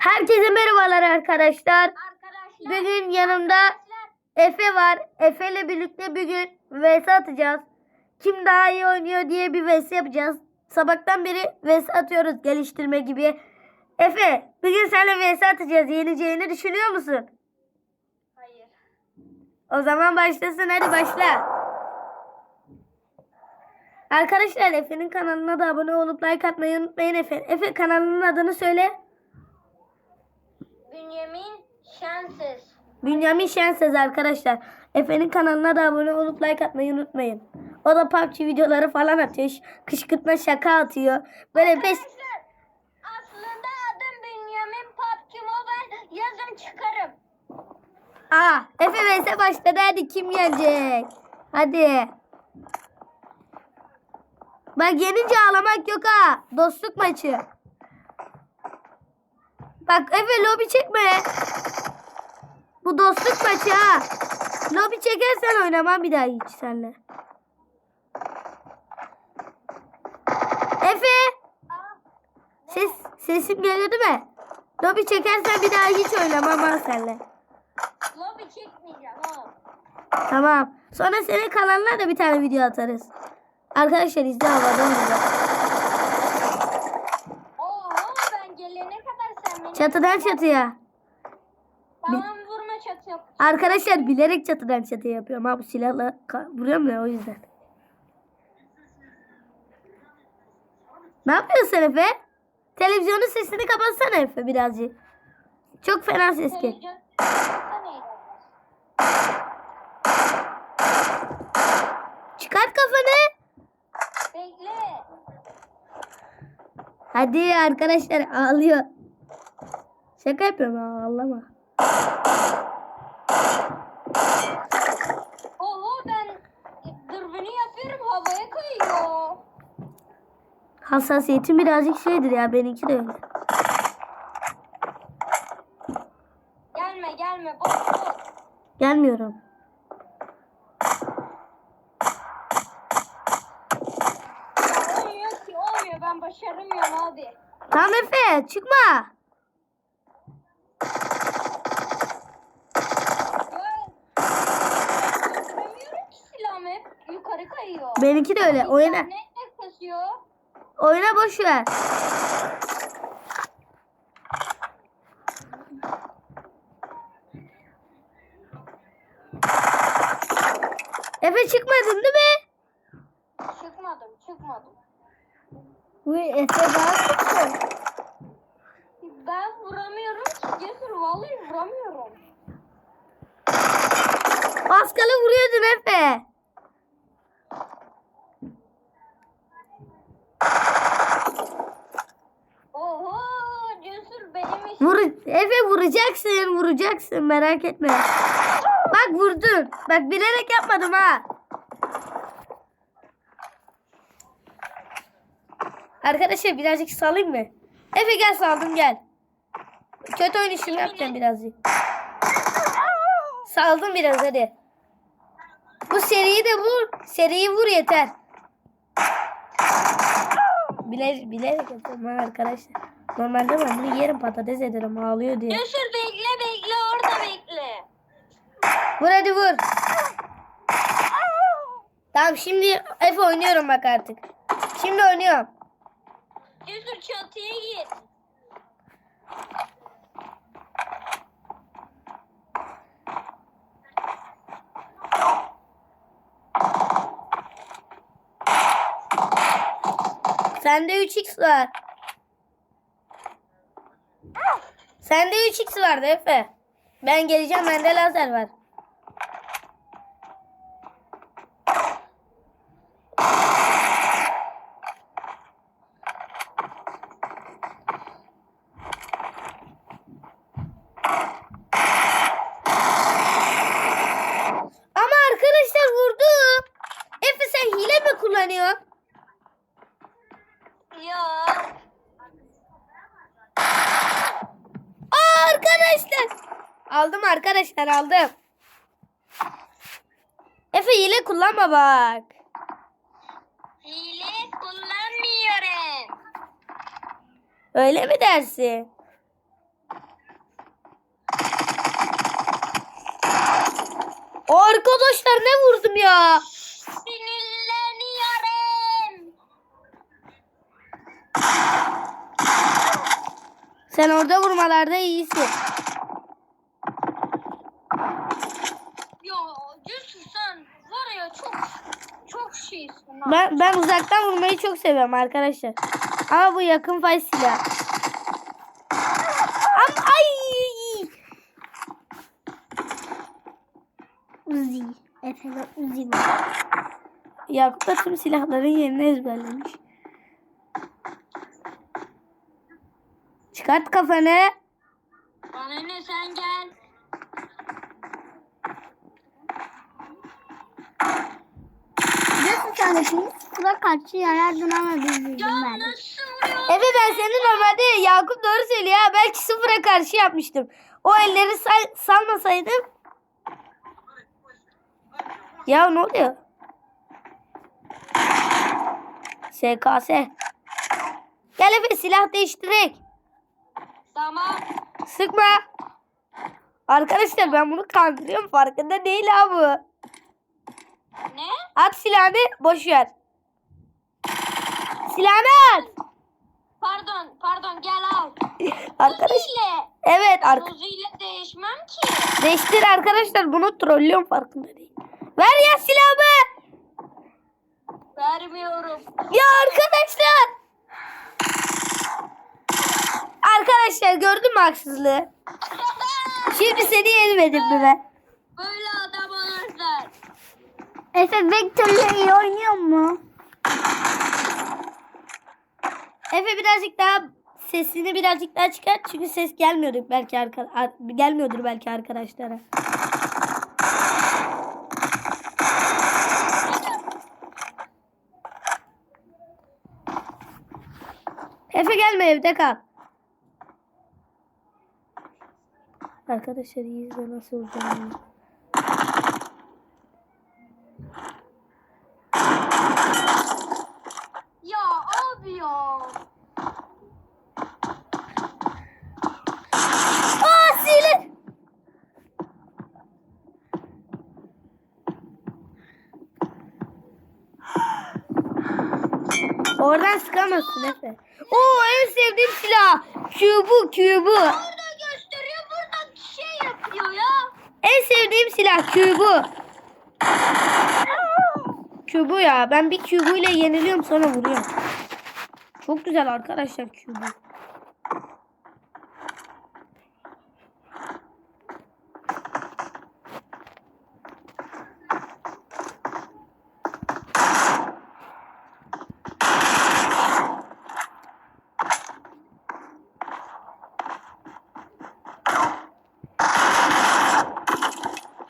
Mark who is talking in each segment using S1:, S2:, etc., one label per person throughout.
S1: Herkese merhabalar arkadaşlar.
S2: Arkadaşlar.
S1: Bugün yanımda
S2: arkadaşlar,
S1: Efe var. Efe ile birlikte bugün vs atacağız. Kim daha iyi oynuyor diye bir vs yapacağız. Sabahtan beri vs atıyoruz geliştirme gibi. Efe bugün seninle vs atacağız. Yeneceğini düşünüyor musun?
S2: Hayır.
S1: O zaman başlasın hadi başla. Arkadaşlar Efe'nin kanalına da abone olup like atmayı unutmayın Efe. Efe kanalının adını söyle.
S2: Bünyamin Şensiz.
S1: Bünyamin Şenses arkadaşlar. Efe'nin kanalına da abone olup like atmayı unutmayın. O da PUBG videoları falan atıyor. Kışkırtma şaka atıyor. Böyle beş...
S2: Aslında adım Bünyamin PUBG Mobile yazın çıkarım.
S1: Aa, Efe vs başladı. Hadi kim yenecek? Hadi. Bak yenince ağlamak yok ha. Dostluk maçı. Bak Efe lobi çekme. Bu dostluk maçı ha. Lobi çekersen oynamam bir daha hiç seninle. Efe. Ses, sesim geliyor değil mi? Lobi çekersen bir daha hiç oynamam ha seninle.
S2: lobi çekmeyeceğim ha.
S1: Tamam. Sonra senin kanalına da bir tane video atarız. Arkadaşlar izle havadan güzel.
S2: Oho ben gelene kadar sen beni...
S1: Çatıdan çatıya.
S2: Tamam vurma çatı yap.
S1: Arkadaşlar bilerek çatıdan çatıya yapıyorum. Ha bu silahla vuruyorum ya o yüzden. Ne yapıyorsun sen Efe? Televizyonun sesini kapatsana Efe birazcık. Çok fena ses geliyor. Çıkart kafanı.
S2: Bekle.
S1: Hadi arkadaşlar ağlıyor. Şaka yapıyorum ha ağlama.
S2: Oho ben dürbünü yapıyorum havaya kayıyor.
S1: Hassasiyetim birazcık şeydir ya benimki de öyle.
S2: Gelme gelme boş boş.
S1: Gelmiyorum.
S2: Olmuyor ki olmuyor ben başaramıyorum abi.
S1: Tamam Efe çıkma.
S2: Yukarı kayıyor.
S1: Benimki de öyle. Oyna.
S2: Ne kasıyor?
S1: Oyna boş ver. Efe çıkmadın değil mi?
S2: Çıkmadım çıkmadım.
S1: Bu Efe daha çıktı.
S2: Ben vuramıyorum ki Cesur vallahi vuramıyorum.
S1: Az kala vuruyordun Efe.
S2: Oho Cesur benim işim.
S1: Vur Efe vuracaksın, vuracaksın merak etme. Bak vurdun. Bak bilerek yapmadım ha. Arkadaşlar birazcık salayım mı? Efe gel saldım gel. Kötü oynayışımı yapacağım birazcık. Saldım biraz hadi. Bu seriyi de vur. Seriyi vur yeter. Bile, bilerek yapıyorum arkadaşlar. Normalde ben bunu yerim patates ederim ağlıyor diye.
S2: Cesur bekle bekle orada bekle.
S1: Vur hadi vur. Tamam şimdi Efe oynuyorum bak artık. Şimdi oynuyorum.
S2: Cesur çatıya git.
S1: Sende 3x var. Sende 3x vardı Efe. Ben geleceğim bende lazer var. arkadaşlar. Aldım arkadaşlar aldım. Efe hile kullanma bak.
S2: Hile kullanmıyorum.
S1: Öyle mi dersin? Arkadaşlar ne vurdum ya?
S2: Sinirleniyorum.
S1: Sen orada vurmalarda iyisin.
S2: Var ya çok çok şeysin.
S1: Ben ben uzaktan vurmayı çok seviyorum arkadaşlar. Ama bu yakın fay silah. Am ay. Uzi. Efendim Uzi var. Yakup da tüm silahların yerini ezberlemiş. Çıkart kafanı.
S3: Tanıştınız? Sıra karşı yarardın ama biz
S2: Ya
S3: bildim ben.
S1: Evet ben seni normalde Yakup doğru söylüyor ha. Belki sıfıra karşı yapmıştım. O elleri sal- salmasaydım. Ya ne oluyor? SKS. Gel Efe silah değiştirek.
S2: Tamam.
S1: Sıkma. Arkadaşlar ben bunu kandırıyorum farkında değil ha bu.
S2: Ne?
S1: At silahını boş ver. Silahını at.
S2: Pardon pardon gel al.
S1: Arkadaş.
S2: Ile.
S1: Evet arka.
S2: Rozu ile değişmem ki.
S1: Değiştir arkadaşlar bunu trollüyorum farkında değil. Ver ya silahımı.
S2: Vermiyorum.
S1: Ya arkadaşlar. Arkadaşlar gördün mü haksızlığı? Şimdi seni yenmedim mi ben?
S2: Böyle.
S3: Efe Vector'la iyi oynuyor mu?
S1: Efe birazcık daha sesini birazcık daha çıkart çünkü ses gelmiyordur belki arka, ar- gelmiyordur belki arkadaşlara. Efe gelme evde kal. Arkadaşlar iyi izle nasıl olacağını.
S2: Ya abi ya.
S1: Aa sile. Oradan sıkamazsın Efe. Oo en sevdiğim silah. Kübü kübü.
S2: Burada gösteriyor burada şey yapıyor ya.
S1: En sevdiğim silah kübü. Kübü ya. Ben bir kübüyle yeniliyorum sonra vuruyorum. Çok güzel arkadaşlar kübü.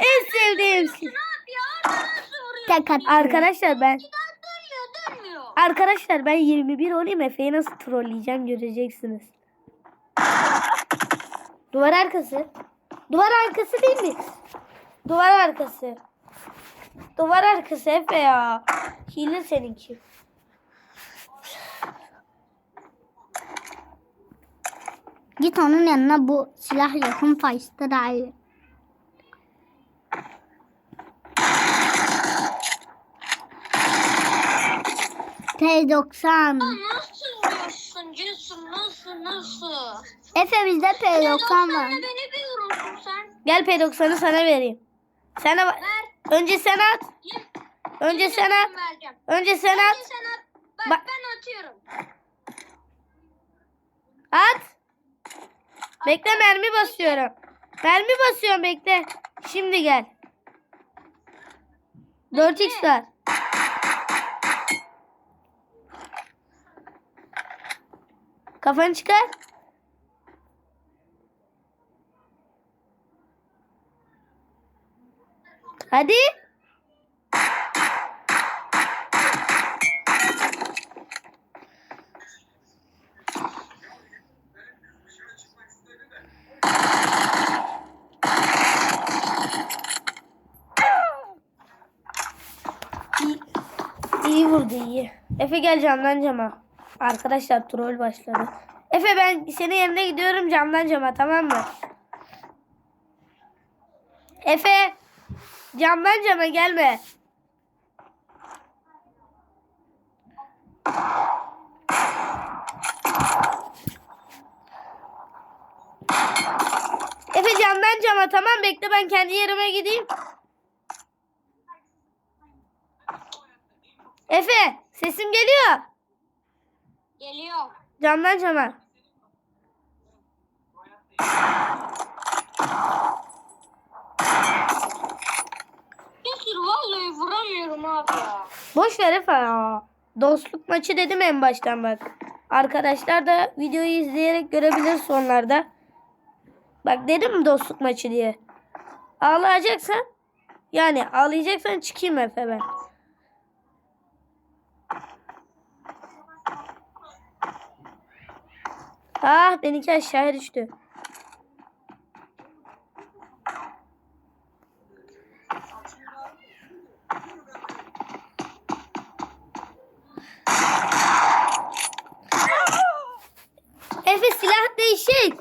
S1: En sevdiğim silah.
S2: Ne yapıyor? Orada nasıl
S1: Arkadaşlar ben
S2: Giden dönmüyor dönmüyor.
S1: Arkadaşlar ben 21 olayım Efe'yi nasıl trolleyeceğim göreceksiniz. Duvar arkası. Duvar arkası değil mi? Duvar arkası. Duvar arkası Efe ya. Hile seninki.
S3: Git onun yanına bu silah yakın faysta P90.
S2: Nasıl vuruyorsun Cesur? Nasıl nasıl?
S3: Efe bizde P90 var.
S2: Beni bir vurursun sen.
S1: Gel P90'ı sana vereyim. Sana
S2: Ver.
S1: önce sen at.
S2: Yem-
S1: Önce sen at.
S2: vereceğim.
S1: Önce sen
S2: Önce
S1: at.
S2: sen at. Bak,
S1: Bak-
S2: ben atıyorum.
S1: At. Bekle mermi basıyorum. Mermi basıyorum bekle. Şimdi gel. 4x var. Kafanı çıkar. Hadi. İyi, iyi vurdu iyi. Efe gel camdan cama. Arkadaşlar troll başladı. Efe ben senin yerine gidiyorum camdan cama tamam mı? Efe. Camdan cama gelme. Efe camdan cama tamam bekle ben kendi yerime gideyim. Efe sesim geliyor.
S2: Geliyor.
S1: Camdan cama.
S2: Cesur vallahi vuramıyorum abi ya.
S1: Boş ver Efe ya. Dostluk maçı dedim en baştan bak. Arkadaşlar da videoyu izleyerek görebilir sonlarda. Bak dedim mi dostluk maçı diye. Ağlayacaksan yani ağlayacaksan çıkayım Efe ben. Ah benimki aşağıya düştü. Efe silah değişik.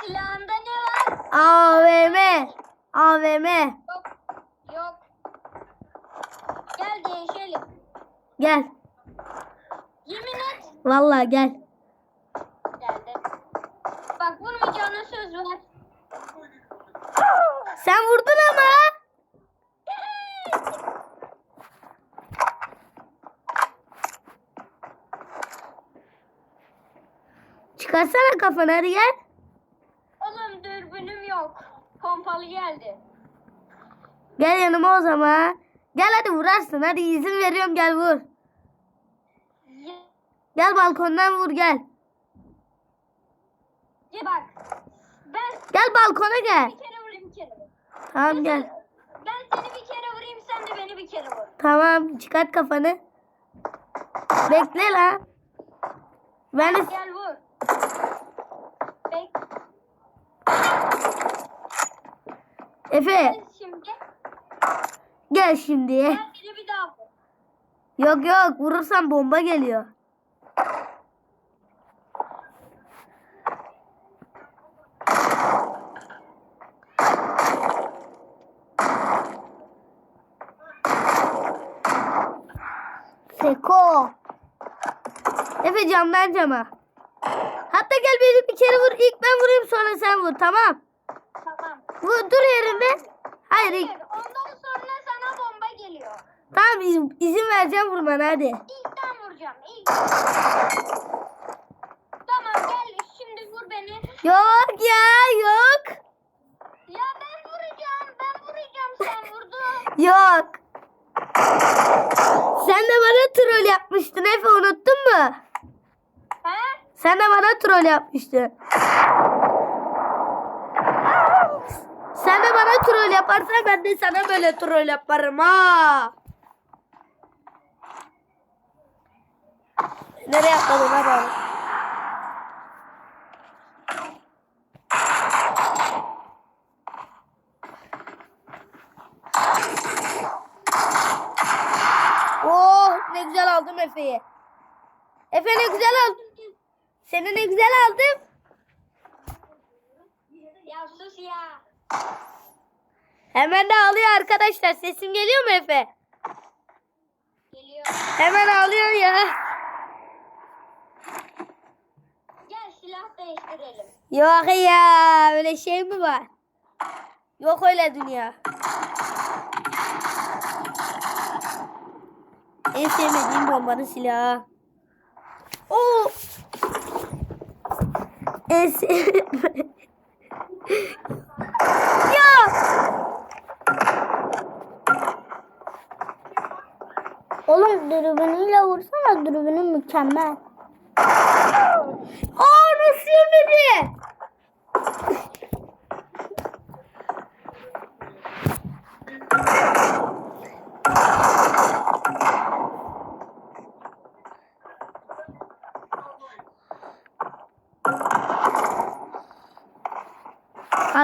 S2: Silahında ne var?
S1: AVM. AVM.
S2: Yok. Yok. Gel değişelim.
S1: Gel.
S2: Yemin et.
S1: Vallahi gel.
S2: Geldi. Bak vurmayacağına söz ver.
S1: Sen vurdun ama. Çıkarsana kafanı hadi gel.
S2: Oğlum dürbünüm yok. Pompalı geldi.
S1: Gel yanıma o zaman. Gel hadi vurarsın. Hadi izin veriyorum gel vur. Gel balkondan vur gel.
S2: ye bak. Ben
S1: Gel balkona gel.
S2: bir kere vurayım bir kere. vur.
S1: Tamam gel.
S2: Ben seni bir kere vurayım sen de beni bir kere vur.
S1: Tamam çıkart kafanı. Bekle lan. Ben de...
S2: Gel vur. Bek.
S1: Efe
S2: Gel şimdi.
S1: gel şimdi.
S2: Gel beni bir daha vur.
S1: Yok yok vurursan bomba geliyor. Efe camdan cama. Hatta gel beni bir kere vur. İlk ben vurayım sonra sen vur tamam.
S2: Tamam.
S1: Vur dur yerinde. Hayır.
S2: Hayır, ondan sonra sana bomba geliyor.
S1: Tamam izin, izin vereceğim vurmana hadi.
S2: İlk ben vuracağım. İlk. Tamam gel şimdi vur beni.
S1: Yok ya yok.
S2: Ya ben vuracağım. Ben vuracağım sen vurdun.
S1: Yok. Sen de bana troll yapmıştın Efe unuttun mu?
S2: He?
S1: Sen de bana troll yapmıştın. Sen de bana troll yaparsan ben de sana böyle troll yaparım ha. Nereye atladın hadi. Oh ne güzel aldım Efe'yi. Efe ne güzel aldım. Seni ne güzel aldım.
S2: Ya sus ya.
S1: Hemen de ağlıyor arkadaşlar. Sesim geliyor mu Efe?
S2: Geliyor.
S1: Hemen ağlıyor ya.
S2: Gel silah değiştirelim.
S1: Yok ya. Öyle şey mi var? Yok öyle dünya. En sevmediğim bombanın silahı. Oo. Sevmediğim. ya.
S3: Oğlum dürbünüyle vursana dürbünün mükemmel.
S1: Aa nasıl yemedi?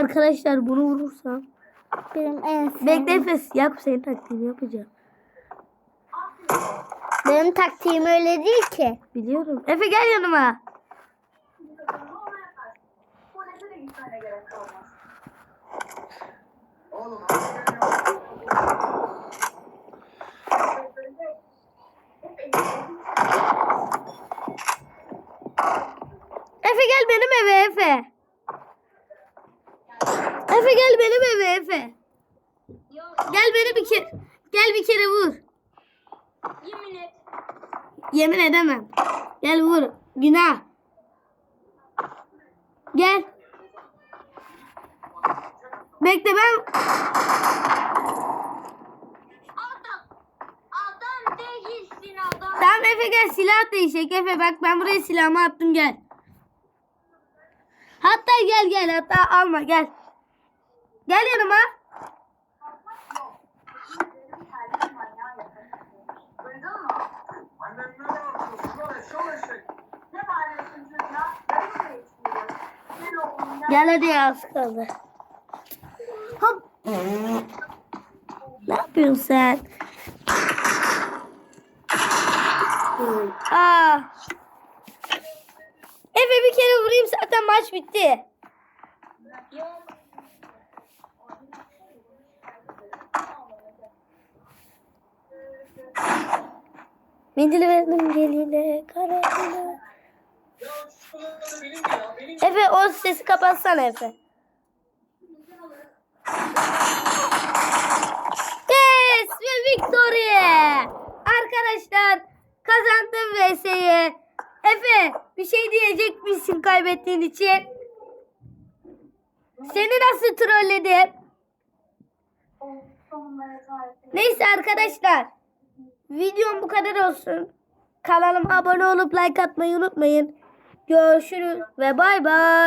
S1: Arkadaşlar bunu vurursam
S3: Benim en sevdiğim.
S1: bekle Efes yap senin taktiğini yapacağım.
S3: Benim taktiğim öyle değil ki.
S1: Biliyorum. Efe gel yanıma. Efe gel benim eve Efe. Efe gel benim eve Efe.
S2: Yok
S1: Gel beni bir kere gel bir kere vur.
S2: yemin et.
S1: Yemin edemem. Gel vur. Günah. Gel. Bekle ben
S2: Adam. Adam değilsin adam.
S1: Tamam Efe gel silah değişik Efe bak ben buraya silahımı attım gel. Hatta gel gel hatta alma gel. Gel yanıma. Gel hadi ya az kaldı. Hop. Ne yapıyorsun sen? Aa. Efe bir kere vurayım zaten maç bitti.
S2: Yok.
S1: Mendili verdim geline karanlığa. Efe o sesi kapatsana Efe. Yes ve victory. Arkadaşlar kazandım VS'yi. Efe bir şey diyecek misin kaybettiğin için? Seni nasıl trolledim? Neyse arkadaşlar. Videom bu kadar olsun. Kanalıma abone olup like atmayı unutmayın. Görüşürüz ve bay bay.